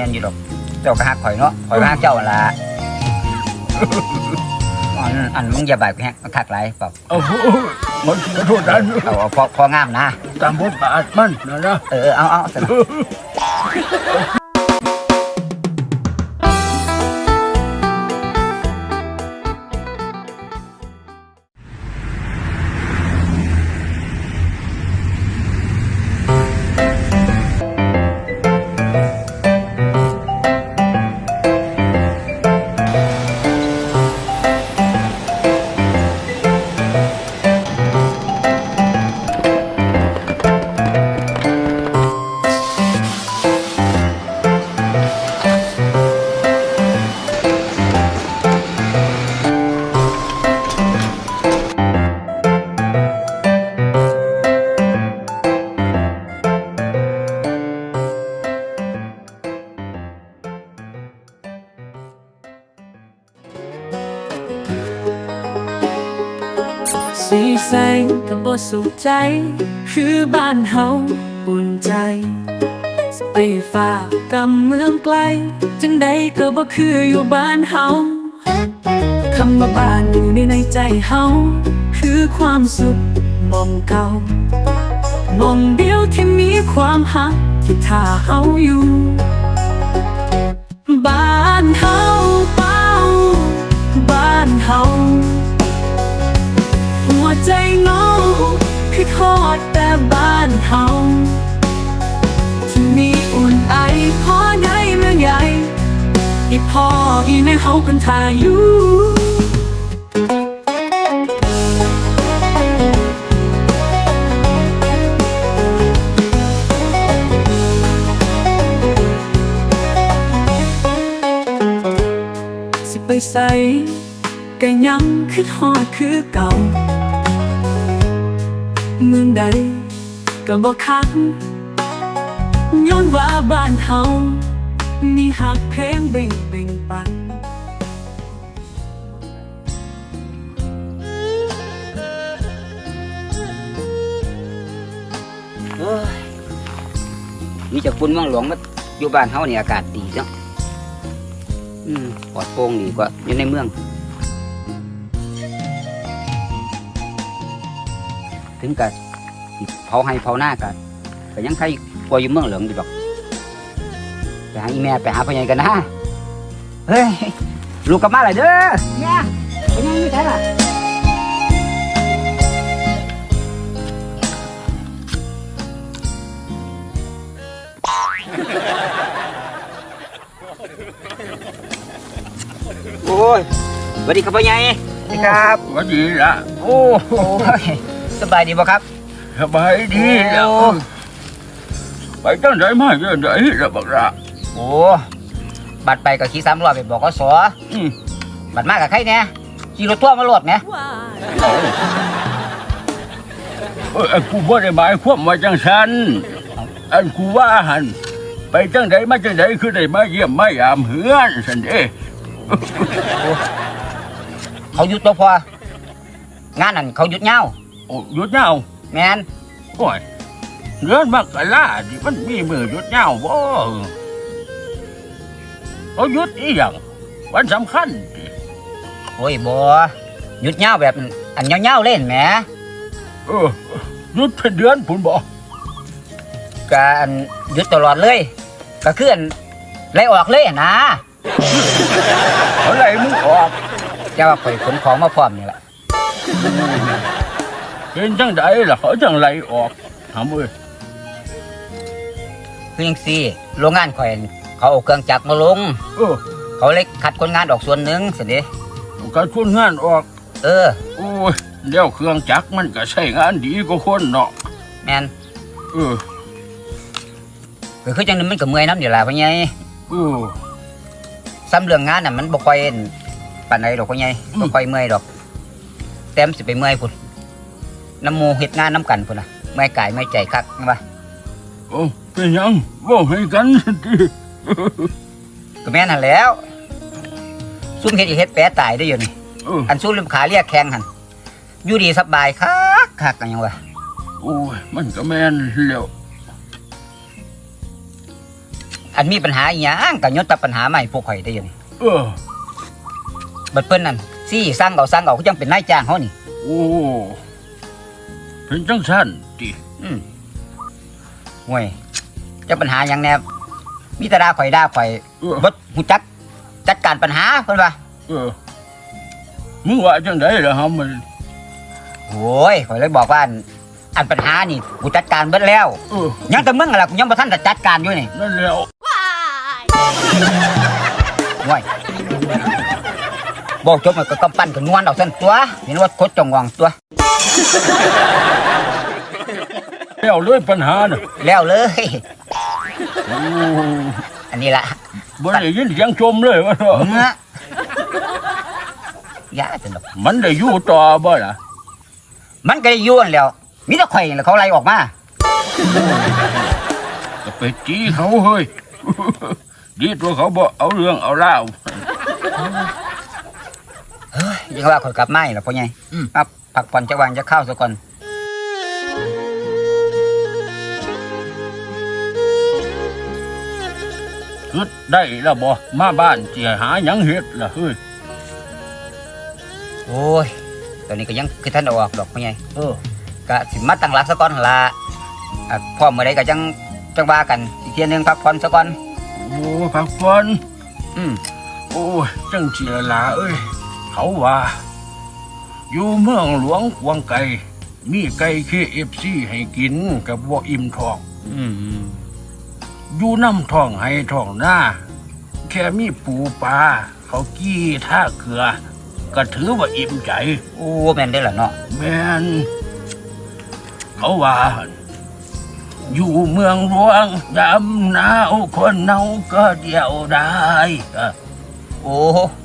ม่นอยู่ดอก เจ้าก็ฮักข่อยเนาะข่อยก็ฮักเจ้าหั่นล่ะอันอันมึงอย่าบายกูแฮกมันคักหลายเปล่าโอ้โหมันขอโทษนะเอาเอาพอพองามนะตามบทบาทมันนะนะ เออเออเอาเอาสนะ บบสุขใจ คือบ้านเฮาปุ่นใจไปฝากกำเมืองไกล จังใดก็บ่คืออยู่บ้านเฮาคำว่าบ้านอยู่ในในใจเฮาคือความสุขมองเก่ามองเดียวที่มีความหักที่ท่าเฮาอยู่ บ้านเฮาเป้าบ้านเฮา ใจเงาคือทอดแต่บ้านเฮาที่มีอุ่นไอพอใหญ่เมืองใหญ่ อีพ่ออีแม่เฮากันทาอยู่สิไปใส่ก็ยังคือทอดคือเก่า เมืองใดก็บ่คักย้อนว่าบ้านเฮามีหักเพลงเบ่งเบ่งปันเอ้ยมีจากคุณเมืองหลวงมาอยู่บ้านเฮานี่อากาศดีเนาะอืมปลอดโปร่งดีกว่าอยู่ในเมือง ถึงกับเผาให้เผาหน้ากันก็ยังใครกลัวอยู่เมืองหลวงอยู่ดอกไปหาอีแม่ไปหาพ่อใหญ่กันนะเฮ้ยลูกกลับมาเลยเด้อเนี่ยพ่อใหญ่อยู่ไหนล่ะโอ้ยสวัสดีครับพ่อใหญ่สวัสดีครับก็ดีละโอ้โห สบายดีบ่ครับ สบายดีแล้วโอ้ไปตั้งใจมาเยอะใจแล้วบักละโอ้บัตรไปกับขี่สามรอบไปบอกก็สออืมบัตรมากับใครเนี่ยขี่รถทั่วร์มาโหลดเนี่ยเอาเอ้ยไอ้กูบ่ได้หมายความว่าจังสันอันกูว่าหันไปจังใดมาจังใดคือได้มาเยี่ยมมายามเฮือนสันเด้เขาหยุดตัวพองานนั่นเขาหยุดเงา โอ้หยุดยาวแมนโอ้ยเงินมากกะลาดิมันมีมือหยุดยาวบ่เขาหยุดอีหยังวันสำคัญดิโอ้ยบ่หยุดเงาแบบอันเงาๆเล่นแหมเออหยุดเป็นเดือนผุนบ่ก็อันหยุดตลอดเลย ก็คืออันไล่ออกเลยอะนะเอาไรมึงออกจะว่าข่อยขนของมาพร้อมนี่แหละ เป็นจังใดล่ะเขาจังไรออกทำเอ้ยคือยังซี่โรงงานข่อยนั่นเขาเอาเครื่องจักรมาลง เออเขาเลยคัดคนงานออกส่วนหนึ่งสิเด้การคนงานออก เออ โอ้ยเดี๋ยวเครื่องจักรมันก็ใช้งานดีกว่าคนเนาะแมนเออก็คือจังนึงมันก็เมื่อยน้ำเดี๋ยวล่ะพ่อใหญ่เออ ซ้ำเรื่องงานน่ะมันบ่ค่อยอั่นปานใดดอกพ่อใหญ่อืม บ่ค่อยเมื่อยดอกแต้มนสิไปเมื่อยพุ่น น้ำหมูเฮ็ดงานน้ำกันพุ่นน่ะเมื่อยกายเมื่อยใจคักว่าโอ้เป็นหยังบอกให้กันดิก็แม่นหั่นแหล้วซุ่มเฮ็ดอีเฮ็ดแปรตายได้ออยู่นี่เอออันสู้ลืมขาเรียกแข่งหั่นอยู่ดีสบายคักคักกันยังวะโอ้ยมันก็แม่นแล้วอันมีปัญหาอีหยังก็ยศแต่ปัญหาใหม่พวกข่อยได้อยังเออบัดเปิ้นนั่นซี่สร้างเอาสร้างเอาก็จังเป็นนายจ้างเฮานี่ โอ้ เป็นจังสันติอืมห่วยจะปัญหาหยังแน่มีแต่ด่าข่อยด่าข่อยเออบ่ฮู้จักจัดการปัญหาเพิ่นว่าเออมึงว่าจังไดล่ะฮะมันโอ้ยข่อยเลยบอกว่าอันอันปัญหานี่กูจัดการเบิดแล้วเออยังแต่มึงอะล่ะกูยังบ่ทันได้จัดการอยู่นี่นั่นแล้ว ห่วย บอกจบมันก็กำปั้นก็นวลเอาซั่นตัวเห็นว่าคดจงวางตัว แล้วเลยปัญหาน่ะแล้วเลย โอ้อันนี้ล่ะบ่ได้ยินเสียงชมเลยว่าเนาะเนื้อยาจังดอกมันได้อยู่ต่อบ่ล่ะมันก็ได้อยุ่นนแล้วมีแต่ข่อยแล้วเขาไล่ออกมาก็ไปจีเขาเฮ้ย ดีตัวเขาบ่เอาเรื่องเอาเล่าว ยังว่าข่อยกลับมาอีกแล้วพ่อใหญ่ครับพักผ่อนจะวางจะเข้าซะก่อนคิดได้แล้วบ่มาบ้านสิหาหยังเฮ็ดล่ะเฮ้ยโอ้ยตอนนี้ก็ยังคือท่านเอาออกดอกพ่อใหญ่เออ ก็สิมาตั้งหลักซะก่อนหั่นล่ะอะพ่อเมื่อใดก็จังจังว่ากันอีกเทียหนึงพักผ่อนซะก่อนโอ้พักผ่อนอืม โอ้ยจังเสียลาเอ้ย เขาว่า อยู่เมืองหลวงกวางไก่ มีไก่เคเอฟซีให้กินกับบ่อิ่มท้องอืมอืมอยู่น้ำท้องให้ท้องหน้า แค่มีปูปลาเขากี้ท่าเกลือ ก็ถือว่าอิ่มใจ โอ้แม่นได้อล่ะเนาะแม่นเขาว่า อยู่เมืองหลวงยำหนาวคนเนาก็เดียวได้อะ โอ้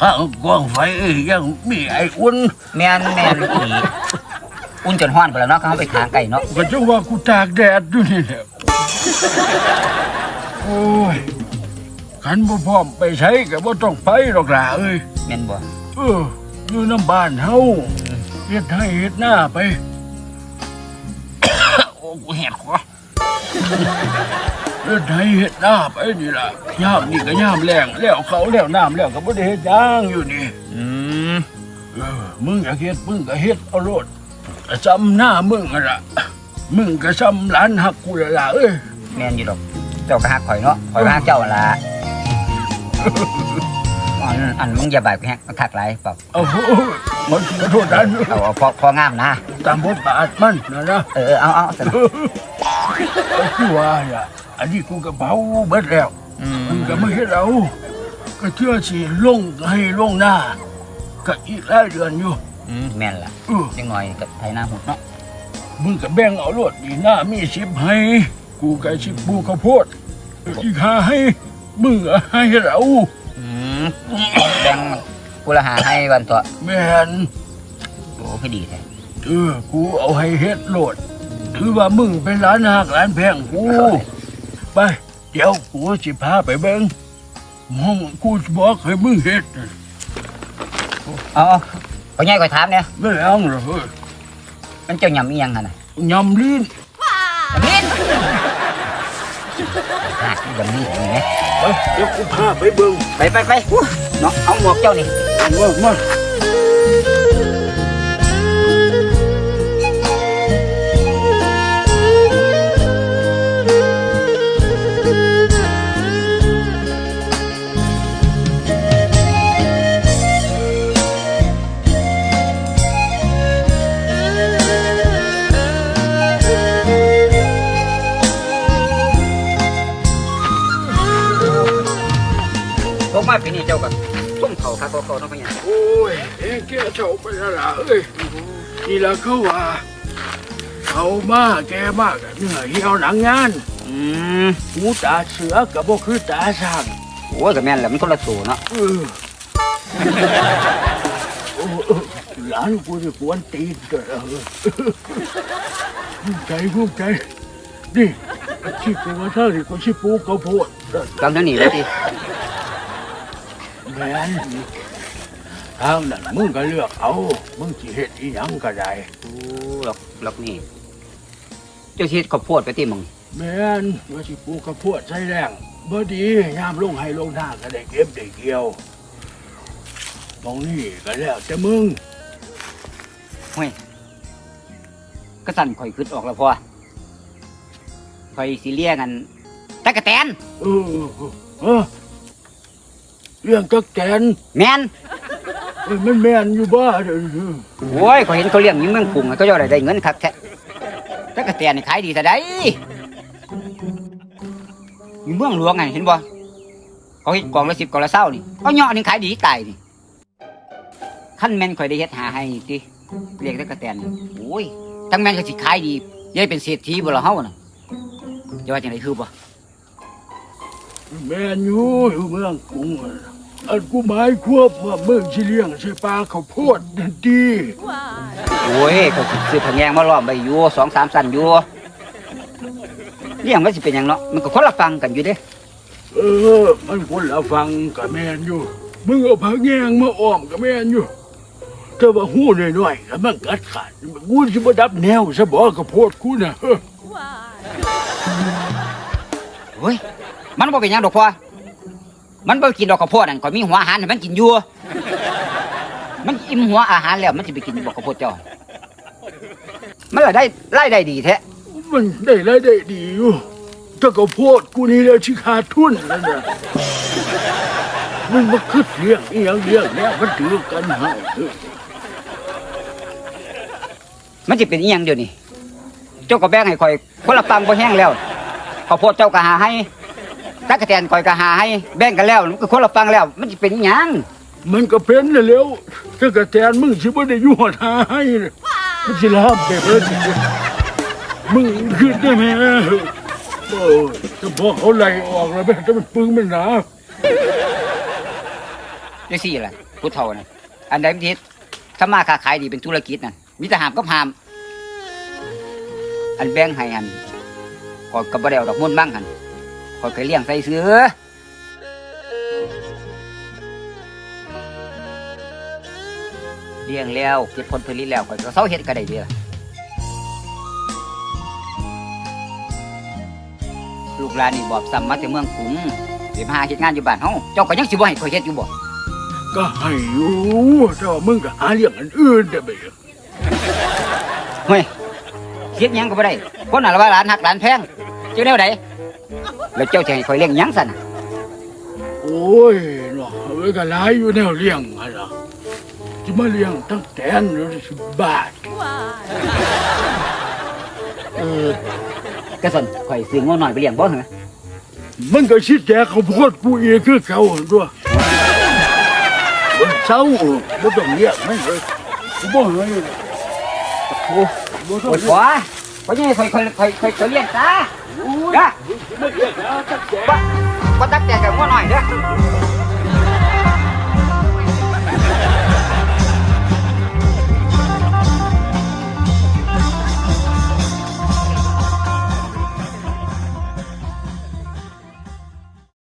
ข้างกวางไฟยังมีไอ้อุ่นแม่นแม่นอีหลีอุ่นจนฮ้อนไปแล้วเนาะเขาเอาไปขางไก่เนาะก็จะว่ากูตากแดดอยู่นี่แหละโอ้ยขันบ่พร้อมไปใช้ก็บ่ต้องไปหรอกล่ะเอ้ยแม่นบ่เอออยู่น้ำบ้านเฮาเฮ็ดให้เฮ็ดหน้าไป โอ้กูแหดคอ เฮ็ดให้เฮ็ดหน้าไปนี่ล่ะยามนี่ก็ยามแรงแล้วเขาแล้วน้ำแล้วก็บ่ได้เฮ็ดหย่างอยู่นี่อืมเออมึงอยากเฮ็ดมึงก็เฮ็ดเอาโลดก็จำหน้ามึงอะล่ะมึงก็จำหลานหักกูและล่ะเอ้ยแม่นอยู่ดอก เจ้าก็ฮักข่อยเนาะข่อยก็ฮักเจ้าหั่นล่ะอันอันมึงอย่าบายกูแฮกมันคักหลายเปล่าเอาโหมันขอโทษนะเอาเอาพอพองามนะตามบทบาทมันนะนะเออเอาเอาสนุกก็คือว่าอะ อันนี้กูก็เบาเบิดแล้วอืมมึงก็ไม่ให้เราก็เชื่อสิลงให้ลงหน้า ก็อีกหลายเดือนอยู่อืมแม่นล่ะเออจังหน่อยก็ไถนาหุดเนาะมึงก็แบ่งเอาโลดดีหน้ามีสิบให้ กูก็สิบปูข้าวโพดอีกหาให้มึงก็ให้เราอืมแบ่งกูละหาให้วันตัวแม่น โอ้คือดีแท้เออ กูเอาให้เฮ็ดโลด ถือว่ามึงเป็นร้านหักร้านแพงกู ไป เดี๋ยวกูสิพาไปเบิ่งห้องกูสิบอกให้มึงเฮ็ดเอาเอาพ่อใหญ่ก็ถามเนี่ยไม่เอาหรอกเฮ้ยมันเจ้าหยำอีหยังหั่นน่ะยำลิ้นยำลิ้นหักยำลิ้นนี่ไหมไปเดี๋ยวกูพาไปเบิ่งไปไปไปอู้เนาะเอาหมวกเจ้านี่ มามา ปีนี้เจ้าก็ส้มเขาคักเขาเนาะพ่อใหญ่โอ้ยเอ็งแกเฉาไปแล้วล่ะเอ้ยนี่ละเขาว่าเขามาแกมากอะเหนื่อยเหี่ยวหนังงานอืมหูตาเสือกับบ่คือตาช่างโอ้ยก็แม่นแหละมันคนละตัวเนาะเออโอ้เออหลานกูจะกวนตีนกันเออภูมิใจภูมิใจนี่ที่กูมาเท่านี่กูชิปลูกข้าวโพดกำเท่านี้เลยที แม่นทางนั้นมึงก็เลือกเอา มึงสิเฮ็ดอีหยังก็ได้โอ้หลอกหลอกนี่เจ้าชีดข้าวโพดไปที่มึงแม่นว่าสิปลูกข้าวโพดใส่แรงอบอดียามลงให้ลงหน้าก็ได้เก็บได้เกี่ยวตรงนี้ก็แล้วแต่มึงเฮ้ยก็สั่นข่อยขึ้นออกแล้วพอข่อยสิเลี้ยงกันตะกะแตนเออเออเรื่อ งจักแกนแมนเอ้ยมันแม่นอยู่บ้าเด้อโอ้ยข่อยเห็นเขาเลี้ยงอยู่เมืองกรุงอะเขาเจ้าได้ได้เงินคักแท้ตะกะแตนนี่ขายดีแต่ใดอยู่เมืองหลวงไงเห็นบ่เขาเฮ็ดกล่องละสิบกล่องละเศร้านี่เอาเหยาะนี่ขายดีตายนี่ขั้นแม่นข่อยได้เฮ็ดหาให้ติเลี้ยงตะกะแตนนี่โอ้ยทั้งแม่นก็สิขายดียายเป็นเศรษฐีบ่ล่ะเฮาน่ะจะว่าจังไดคือบ่แม่นอยู่อยู่เมืองกรุงอะ อันกูหมายควบว่าเมืองสิเลี้ยงใช่ปลาข้าวโพดนั่นดีโอ้ยเขาสิซื้อผักแยงมาล้อมไว้อยู่สองสามสันอยู่เลี้ยงมันสิเป็นหยังเนาะมันก็คนละฟังกันอยู่เด้เออ มันคนละฟังกับแม่นอยู่ มึงเอาผักแยงมาอ้อมกับแม่นอยู่ แต่ว่าหูน้อยๆแล้วมันกัดขาดกูสิบ่ดับแนวซะบ่ข้าวโพดกูน่ะเฮ้อโอ้ยมันบ่เป็นหยังดอกพ่อ มันบ่กินดอกข้าวโพดนั่นก็มีหัวอาหารให้มันกินอยู่ มันอิ่มหัวอาหารแล้วมันสิไปกินดอกข้าวโพดเจ้า มันละได้รายได้ดีแท้มันได้รายได้ดีอยู่แต่ข้าวโพดกูนี่แหล้วที่ขาดทุนนั่นน่ะมันมาคิดเลี้ยงอีหยังเลี้ยงแล้วมันถือกันให้เฮ้อมันสิเป็นอีหยังเดี๋ยวนี้เจ้าก็แบ่งให้ข่อยคนละฟังบ่แห้งแล้วข้าวโพดเจ้าก็หาให้ ตะกะแตนข่อยก็หาให้แบ่งกันแล้วมันก็คนละฟังแล้ว มันสิเป็นอีหยังมันก็เป็นน่ะแล้วถ้ากระแตนมึงสิบ่ได้อยู่หอดหาให้น่ะมันสิลามไปเบิดสิมึงขึ้นได้ไหมโอ้ยจะพอเขาไล่ออกแล้วแม่จะมันปึงมันหนา จังซี่ล่ะผู้เฒ่าน่ะอันใดมันสิถ้ามาค้าขายดีเป็นธุรกิจน่ะมีแต่หามกับหาม อันแบ่งให้หันข่อยก็บ่ได้เอาดอกมุ่นต์บ้างหัน ข่อยก็เลี้ยงใส่เสือเลี้ยงแล้วเก็บผลผลิตแล้วข่อยก็เซาเฮ็ดก็ได้เด้อลูกหลานนี่บอบซ้ำมาแต่เมืองกรุงสิมาหาเฮ็ดงานอยู่บ้านเฮาเจ้าก็ยังสิบ่ให้ข่อยเฮ็ดอยู่บ่ก็ให้อยู่แต่ว่ามึงก็หาเรื่องอันอื่นได้ไปเฮ้ยเฮ็ดหยังก็บ่ได้คนน่ะละว่าหลานหักหลานแพงเจ้าแนวใด แล้วเจ้าจะให้ข่อยเลี้ยงหยังซั่นโอ้ยเนาะเอ้ยก็หลายอยู่แนวเลี้ยงอะล่ะจะมาเลี้ยงตั้งแตนหรือสิบบาทเออกระสันข่อยซื้องัวหน่อยไปเลี้ยงบ่เหรอมันก็ชิดแจกข้าวโพดกูอีกคือเก่าหั่นตัวมันเศร้าบ่ต้องเลี้ยงมันเลยกูบ่ให้เลยโอ้บ่ต้อโอ้งยบ่บ่ยังข่อยข่อยข่อยข่อยข่อยเลี้ยงตา có như phải phải phải phải thầy liền ta? Đó dạ. có tắt đèn cả ngón này nữa